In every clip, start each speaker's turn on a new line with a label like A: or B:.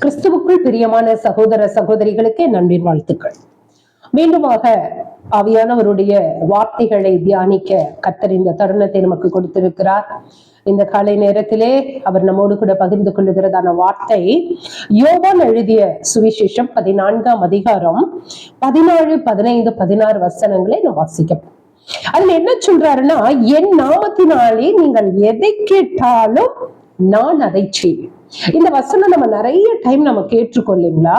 A: கிறிஸ்துவுக்குள் பிரியமான சகோதர சகோதரிகளுக்கு நன்றின் வாழ்த்துக்கள். மீண்டுமாக ஆவியானவருடைய வார்த்தைகளை தியானிக்க கத்தர் இந்த தருணத்தை நமக்கு கொடுத்திருக்கிறார். இந்த காலை நேரத்திலே அவர் நம்மோடு கூட பகிர்ந்து கொள்ளுகிறதான வார்த்தை யோவான் எழுதிய சுவிசேஷம் பதினான்காம் அதிகாரம் பதினாலு பதினைந்து பதினாறு வசனங்களை நாம் வாசிக்கப்போம் அதுல என்ன சொல்றாருன்னா என் நாமத்தினாலே நீங்கள் எதை கேட்டாலும் நான் அதை செய்வேன். இந்த வசனம் நம்ம நிறைய டைம் நம்ம கேட்டிருக்கோம் இல்லைங்களா?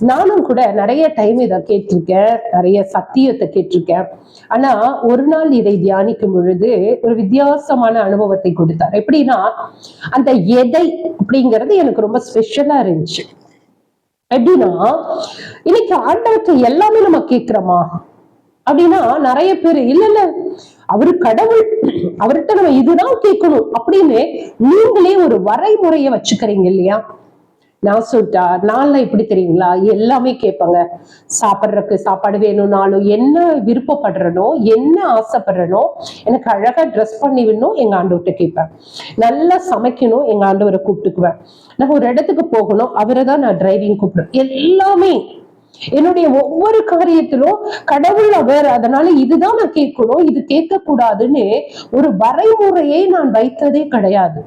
A: நானும் கூட நிறைய டைம் இதை கேட்டிருக்கேன். நிறைய சத்தியத்தை கேட்டிருக்கேன். ஆனா ஒரு நாள் இதை தியானிக்கும் பொழுது ஒரு வித்தியாசமான அனுபவத்தை கொடுத்தார். எப்படின்னா அந்த எதை அப்படிங்கிறது எனக்கு ரொம்ப ஸ்பெஷலா இருந்துச்சு. எப்படின்னா இன்னைக்கு ஆண்டவற்றை எல்லாமே நம்ம கேட்கிறோமா? அப்படின்னா நிறைய பேர் இல்ல இல்ல அவரு கடவுள் அவர்கிட்ட நம்ம இதுதான் கேட்கணும் அப்படின்னு நீங்களே ஒரு வரைமுறைய வச்சுக்கிறீங்க இல்லையா? நான் சொல்லிட்டா நான்லாம் எப்படி தெரியுங்களா? எல்லாமே கேட்பாங்க. சாப்பிட்றதுக்கு சாப்பாடு வேணும்னாலும் என்ன விருப்பப்படுறனோ என்ன ஆசைப்படுறனோ எனக்கு அழகா ட்ரெஸ் பண்ணி விடணும் எங்க ஆண்டவர்கிட்ட கேட்பேன். நல்லா சமைக்கணும் எங்க ஆண்டவரை கூப்பிட்டுக்குவேன். நான் ஒரு இடத்துக்கு போகணும் அவரை தான் நான் டிரைவிங் கூப்பிடுவேன். எல்லாமே என்னுடைய ஒவ்வொரு காரியத்திலும் கடவுள் அவர் அதனால இதுதான் நான் கேட்கணும் இது கேட்க கூடாதுன்னு ஒரு வரைமுறையை நான் வைத்ததே கிடையாது.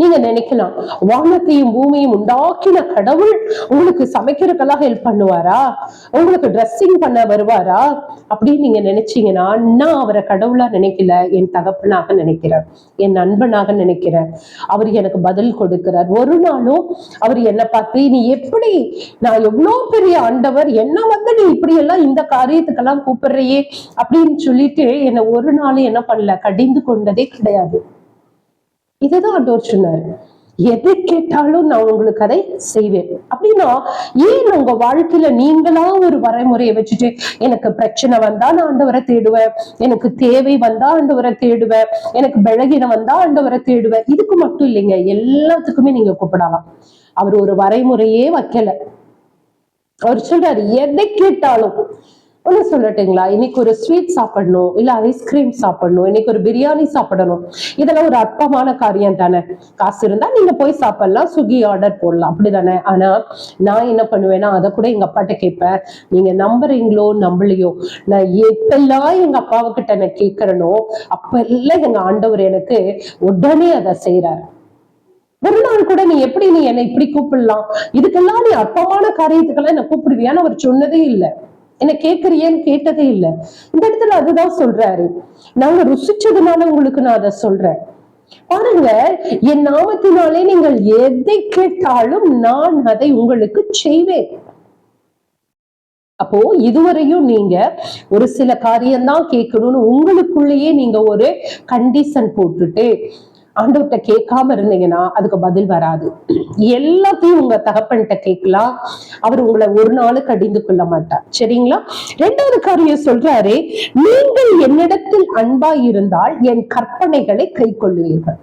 A: நீங்க நினைக்கலாம் வானத்தையும் பூமியும் உண்டாக்கின கடவுள் உங்களுக்கு சமைக்கிறதுக்கெல்லாம் ஹெல்ப் பண்ணுவாரா? உங்களுக்கு ட்ரெஸ்ஸிங் பண்ண வருவாரா? அப்படின்னு நீங்க நினைச்சீங்கன்னா நான் அவரை கடவுளா நினைக்கல என் தகப்பனாக நினைக்கிறேன் என் நண்பனாக நினைக்கிறேன். அவர் எனக்கு பதில் கொடுக்கிறார். ஒரு நாளும் அவர் என்னை பார்த்து நீ எப்படி? நான் எவ்வளோ பெரிய ஆண்டவர் என்ன வந்து நீ இப்படி எல்லாம் இந்த காரியத்துக்கெல்லாம் கூப்பிடுறையே? அப்படின்னு சொல்லிட்டு என்னை ஒரு நாளும் என்ன பண்ணல கடிந்து கொண்டதே கிடையாது. இதுதான் ஆண்டவர் சொன்னாரு. எதை கேட்டாலும் நான் உங்களுக்கு அதை செய்வேன். அப்படின்னா ஏன் உங்க வாழ்க்கையில நீங்களா ஒரு வரைமுறையை வச்சுட்டு எனக்கு பிரச்சனை வந்தா நான் ஆண்டவரை தேடுவேன்? எனக்கு தேவை வந்தா ஆண்டவரை தேடுவேன். எனக்கு பலகீனம் வந்தா ஆண்டவரை தேடுவேன். இதுக்கு மட்டும் இல்லைங்க எல்லாத்துக்குமே நீங்க கூப்பிடலாம். அவர் ஒரு வரைமுறையே வைக்கல. அவர் சொல்றாரு எதை கேட்டாலும் ஒண்ணு சொல்லட்டுங்களா? இன்னைக்கு ஒரு ஸ்வீட் சாப்பிடணும் இல்ல ஐஸ்கிரீம் சாப்பிடணும் இன்னைக்கு ஒரு பிரியாணி சாப்பிடணும். இதெல்லாம் ஒரு அற்பமான காரியம் தானே. காசு இருந்தா நீங்க போய் சாப்பிடலாம் ஸ்விக்கி ஆர்டர் போடலாம். அப்படிதானே? ஆனா நான் என்ன பண்ணுவேன்னா அதை கூட எங்க அப்பாட்ட கேட்பேன். நீங்க நம்புறீங்களோ நம்பலையோ? நான் எப்பெல்லாம் எங்க அப்பாவுக்கிட்ட நான் கேட்கறனோ அப்பெல்லாம் எங்க ஆண்டவர் எனக்கு உடனே அதை செய்யறாரு ஒரு நாள் கூட நீ எப்படி நீ என்னை இப்படி கூப்பிடலாம்? இதுக்கெல்லாம் நீ அற்பமான காரியத்துக்கெல்லாம் என்ன கூப்பிடுவியான்னு அவர் சொன்னதே இல்லை. என்ன கேட்கறியேன்னு கேட்டதே இல்லை. இந்த இடத்துல அதுதான் சொல்றாரு. நாங்க ருசிச்சதுனால உங்களுக்கு நான் அதை சொல்றேன். பாருங்க என் நாமத்தினாலே நீங்கள் எதை கேட்டாலும் நான் அதை உங்களுக்கு செய்வேன். அப்போ இதுவரையும் நீங்க ஒரு சில காரியம்தான் கேட்கணும்னு உங்களுக்குள்ளேயே நீங்க ஒரு கண்டிஷன் போட்டுட்டு ஆண்டவர்கிட்ட கேட்காம இருந்தீங்கன்னா அதுக்கு பதில் வராது. எல்லாத்தையும் உங்க தகப்பன்கிட்ட கேட்கலாம். அவர் உங்களை ஒரு நாளுக்கு கடிந்து கொள்ள மாட்டார். சரிங்களா? ரெண்டாவது காரியம் சொல்றாரு நீங்கள் என்னிடத்தில் அன்பா இருந்தால் என் கற்பனைகளை கை கொள்ளுவீர்கள்.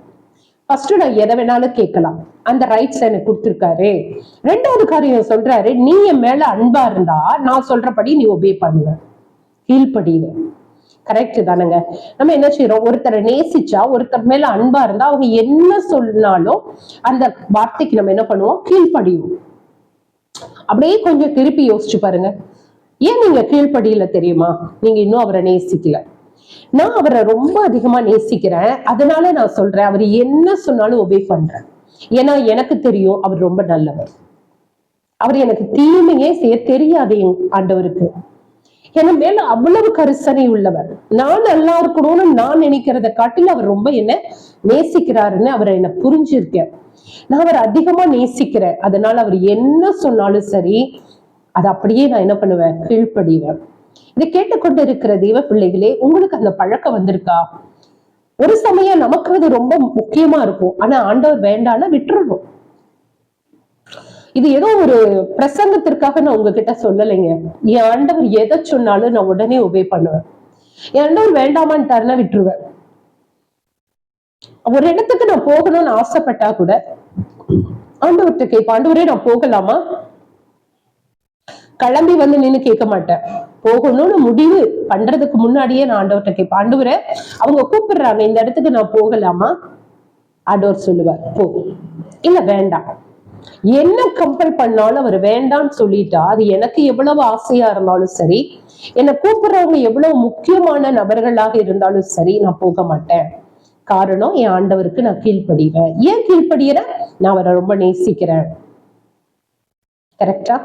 A: ஃபர்ஸ்ட் நான் எதை வேணாலும் கேட்கலாம். அந்த ரைட்ஸ் எனக்கு கொடுத்துருக்காரு. ரெண்டாவது காரியம் சொல்றாரு நீ என் மேல அன்பா இருந்தா நான் சொல்றபடி நீ ஒபே பண்ணுவ. கீழ்ப்படிவேன் கரெக்ட் தானுங்க. நம்ம என்ன செய்யறோம் ஒருத்தரை நேசிச்சா ஒருத்தர் மேல அன்பா இருந்தா அவங்க என்ன சொன்னாலும் அந்த வார்த்தைக்கு நம்ம என்ன பண்ணுவோம்? கீழ்ப்படிவோம். அப்படியே கொஞ்சம் திருப்பி யோசிச்சு பாருங்க. ஏன் நீங்க கீழ்ப்படியில தெரியுமா? நீங்க இன்னும் அவரை நேசிக்கல. நான் அவரை ரொம்ப அதிகமா நேசிக்கிறேன். அதனால நான் சொல்றேன் அவர் என்ன சொன்னாலும் ஒபே பண்றேன். ஏன்னா எனக்கு தெரியும் அவர் ரொம்ப நல்லவர். அவர் எனக்கு தீமையே செய்ய தெரியாது என் ஆண்டவருக்கு. என் மேல அவ்வளவு கரிசனை உள்ளவர். நான் நல்லா இருக்கணும்னு நான் நினைக்கிறத காட்டில் அவர் ரொம்ப என்ன நேசிக்கிறாருன்னு அவரை என்ன புரிஞ்சிருக்கேன் நான் அவர் அதிகமா நேசிக்கிறேன். அதனால அவர் என்ன சொன்னாலும் சரி அதை அப்படியே நான் என்ன பண்ணுவேன் கீழ்ப்படிவேன். இதை கேட்டுக்கொண்டு இருக்கிற தெய்வ பிள்ளைகளே உங்களுக்கு அந்த பழக்கம் வந்திருக்கா? ஒரு சமயம் நமக்கு அது ரொம்ப முக்கியமா இருக்கும். ஆனா ஆண்டவர் வேண்டாம்னா விட்டுறணும். இது ஏதோ ஒரு பிரசங்கத்திற்காக நான் உங்ககிட்ட சொல்லலைங்க. என் ஆண்டவர் எதை சொன்னாலும் நான் உடனே உபே பண்ணுவேன். என் ஆண்டவர் வேண்டாமான்ட்டாருன்னா விட்டுருவேன். ஒரு இடத்துக்கு நான் போகணும்னு ஆசைப்பட்டா கூட ஆண்டவர்கிட்ட கேட்பேன் ஆண்டவரே நான் போகலாமா? கிளம்பி வந்து நின்னு கேட்க மாட்டேன். போகணும்னு முடிவு பண்றதுக்கு முன்னாடியே நான் ஆண்டவர்கிட்ட கேட்பேன் ஆண்டவரே அவங்க கூப்பிடுறாங்க இந்த இடத்துக்கு நான் போகலாமா? ஆண்டவர் சொல்லுவார் போ. இல்ல வேண்டாம். என்ன கம்பல் பண்ணாலும் அவர் வேண்டாம்னு சொல்லிட்டா அது எனக்கு எவ்வளவு ஆசையா இருந்தாலும் சரி என்னை கூப்பிடுறவங்க எவ்வளவு முக்கியமான நபர்களாக இருந்தாலும் சரி நான் போக மாட்டேன். காரணம் என் ஆண்டவருக்கு நான் கீழ்ப்படிவேன். ஏன் கீழ்ப்படிகிறேன் நான் அவரை ரொம்ப நேசிக்கிறேன். கரெக்டா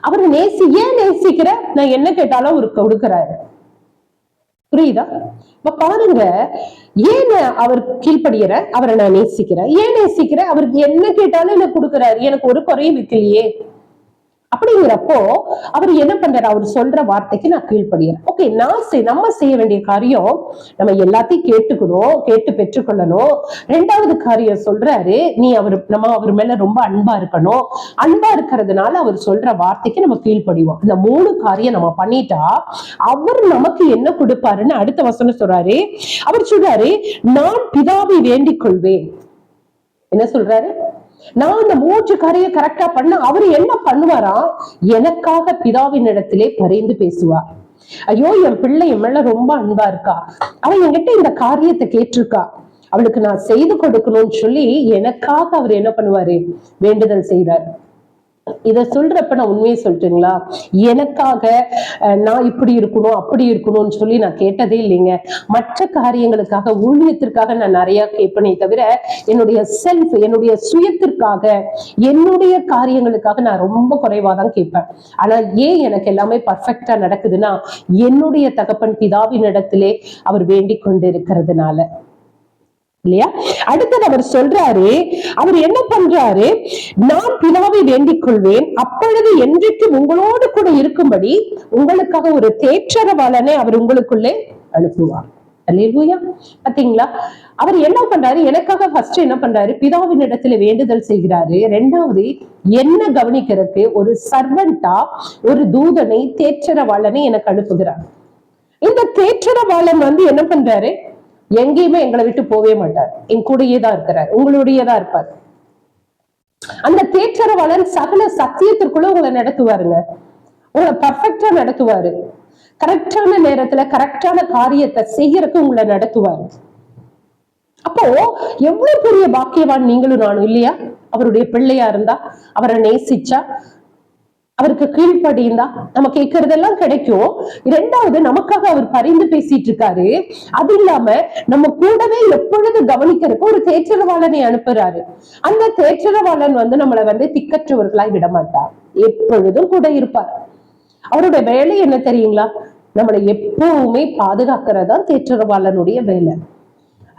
A: அவர் நேசி ஏன் நேசிக்கிற? நான் என்ன கேட்டாலும் அவருக்கு கொடுக்கிறாரு. புரியுதா? இப்ப பாருங்க ஏன் அவர் கீழ்படுகிற அவரை நான் நேசிக்கிறேன். ஏன் நேசிக்கிறேன்? அவருக்கு என்ன கேட்டாலும் எனக்கு கொடுக்குறாரு. எனக்கு ஒரு குறையும் வைக்கலையே அப்படிங்கிறப்போ அவர் என்ன பண்றாரு? அவர் சொல்ற வார்த்தைக்கு நான் கீழ்ப்படுகிறேன். ஓகே நான் நம்ம செய்ய வேண்டிய காரியம் நம்ம எல்லாத்தையும் கேட்டுக்கணும் கேட்டு பெற்றுக்கொள்ளணும். ரெண்டாவது காரியம் சொல்றாரு நீ அவர் நம்ம அவர் மேல ரொம்ப அன்பா இருக்கணும். அன்பா இருக்கிறதுனால அவர் சொல்ற வார்த்தைக்கு நம்ம கீழ்ப்படிவோம். இந்த மூணு காரியம் நம்ம பண்ணிட்டா அவர் நமக்கு என்ன கொடுப்பாருன்னு அடுத்த வசனம் சொல்றாரு. அவர் சொல்றாரு நான் பிதாவை வேண்டிக் கொள்வேன். என்ன சொல்றாரு? நான் அந்த மூன்று காரிய கரெக்டா பண்ண அவர் என்ன பண்ணுவாரா? எனக்காக பிதாவின் இடத்திலே பரிந்து பேசுவார். ஐயோ என் பிள்ளை என் மேல ரொம்ப அன்பா இருக்கா? அவ என்கிட்ட இந்த காரியத்தை கேட்டிருக்கா. அவளுக்கு நான் செய்து கொடுக்கணும்னு சொல்லி எனக்காக அவர் என்ன பண்ணுவாரு? வேண்டுதல் செய்யறாரு இதை சொல்றப்ப நான் உண்மையை சொல்லட்டுங்களா? எனக்காக நான் இப்படி இருக்கணும் அப்படி இருக்கணும்னு சொல்லி நான் கேட்டதே இல்லைங்க. மற்ற காரியங்களுக்காக ஊழியத்திற்காக நான் நிறைய கேட்பனே தவிர என்னுடைய செல்ஃப் என்னுடைய சுயத்திற்காக என்னுடைய காரியங்களுக்காக நான் ரொம்ப குறைவா தான் கேட்பேன். ஆனா ஏன் எனக்கு எல்லாமே பர்ஃபெக்டா நடக்குதுன்னா என்னுடைய தகப்பன் பிதாவின் இடத்திலே அவர் வேண்டிக் கொண்டு இருக்கிறதுனால இல்லையா? அடுத்தது அவர் சொல்றாரு அவர் என்ன பண்றாரு? நான் பிதாவை வேண்டிக் கொள்வேன் அப்பொழுது என்றைக்கு உங்களோடு கூட இருக்கும்படி உங்களுக்காக ஒரு தேற்றரவாளனை அவர் உங்களுக்குள்ளே அனுப்புவார். பாத்தீங்களா? அவர் என்ன பண்றாரு? எனக்காக ஃபர்ஸ்ட் என்ன பண்றாரு? பிதாவின் இடத்துல வேண்டுதல் செய்கிறாரு. ரெண்டாவது என்ன கவனிக்கிறதுக்கு ஒரு சர்வன்டா ஒரு தூதனை தேற்றரவாளனை எனக்கு அனுப்புகிறார். இந்த தேற்றரவாளன் வந்து என்ன பண்றாரு? எங்கேயுமே எங்களை விட்டு போவே மாட்டார். என் கூடயே தான் இருக்கிறார். உங்களுடையே தான் இருப்பார். அந்த தேற்றரவாளர் சகல சத்தியத்திற்குள்ள உங்களை நடத்துவாருங்க. உங்களை பர்ஃபெக்டா நடத்துவாரு. கரெக்டான நேரத்துல கரெக்டான காரியத்தை செய்யறதுக்கு உங்களை நடத்துவாரு. அப்போ எவ்வளவு பெரிய பாக்கியவான் நீங்களும் நானும் இல்லையா? அவருடைய பிள்ளையா இருந்தா அவரை நேசிச்சா அவருக்கு கீழ்ப்படிந்தா நம்ம கேட்கறதெல்லாம் கிடைக்கும். இரண்டாவது நமக்காக அவர் பரிந்து பேசிட்டு இருக்காரு அது இல்லாம நம்ம கூடவே எப்பொழுது கவனிக்கிறதுக்கு ஒரு தேற்றரவாளனை அனுப்புறாரு. அந்த தேற்றரவாளன் வந்து நம்மளை வந்து திக்கற்றவர்களாய் விட மாட்டார் எப்பொழுதும் கூட இருப்பார். அவருடைய வேலை என்ன தெரியுங்களா? நம்மளை எப்பவுமே பாதுகாக்கிறதா தேற்றரவாளனுடைய வேலை.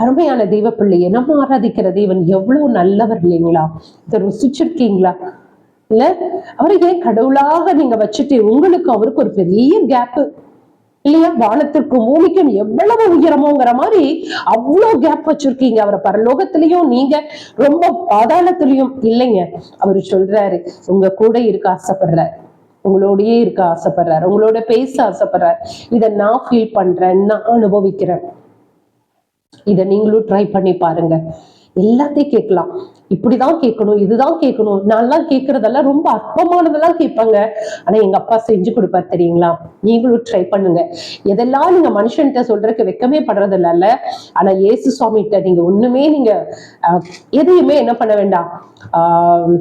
A: அருமையான தெய்வ பிள்ளையை நம்ம ஆராதிக்கிற தேவன் எவ்வளவு நல்லவர் இல்லைங்களா? இதை ருசிச்சிருக்கீங்களா? இல்ல? அவரை ஏன் கடவுளாக நீங்க வச்சுட்டு உங்களுக்கு அவருக்கு ஒரு பெரிய கேப் இல்லையா? வானத்திற்கும் பூமிக்கும் எவ்வளவு உயரமோங்கிற மாதிரி அவ்வளவு கேப் வச்சிருக்கீங்க. அவரை பரலோகத்திலையும் நீங்க ரொம்ப பாதாளத்திலையும் இல்லைங்க. அவரு சொல்றாரு உங்க கூட இருக்க ஆசைப்படுறாரு. உங்களோடயே இருக்க ஆசைப்படுறாரு. உங்களோட பேச ஆசைப்படுறாரு. இதை நான் ஃபீல் பண்றேன் நான் அனுபவிக்கிறேன். இதை நீங்களும் ட்ரை பண்ணி பாருங்க. எல்லாத்தையும் கேட்கலாம். இப்படிதான் கேட்கணும் இதுதான் கேட்கணும். நான்லாம் கேட்கறதெல்லாம் ரொம்ப அற்பமானதெல்லாம் கேட்பாங்க. ஆனா எங்க அப்பா செஞ்சு கொடுப்பார் தெரியுங்களா? நீங்களும் ட்ரை பண்ணுங்க. எதெல்லாம் நீங்க மனுஷன்கிட்ட சொல்றதுக்கு வெக்கமே படுறது இல்ல. ஆனா இயேசு சுவாமிகிட்ட நீங்க ஒண்ணுமே நீங்க எதையுமே என்ன பண்ண வேண்டாம். ஆஹ்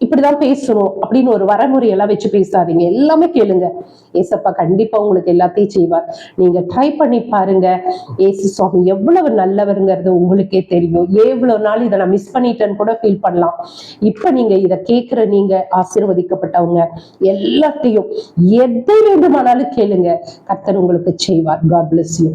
A: இப்படிதான் பேசணும் அப்படின்னு ஒரு வரமுறை எல்லாம் வச்சு பேசாதீங்க. எல்லாமே கேளுங்க. ஏசப்பா கண்டிப்பா உங்களுக்கு எல்லாத்தையும் செய்வார். நீங்க ட்ரை பண்ணி பாருங்க. ஏசு சுவாமி எவ்வளவு நல்லவருங்கிறது உங்களுக்கே தெரியும். எவ்வளவு நாள் இதை நான் மிஸ் பண்ணிட்டேன்னு கூட ஃபீல் பண்ணலாம். இப்ப நீங்க இதை கேட்கிற நீங்க ஆசீர்வதிக்கப்பட்டவங்க எல்லாத்தையும் எதை வேண்டுமானாலும் கேளுங்க. கர்த்தர் உங்களுக்கு செய்வார். God bless you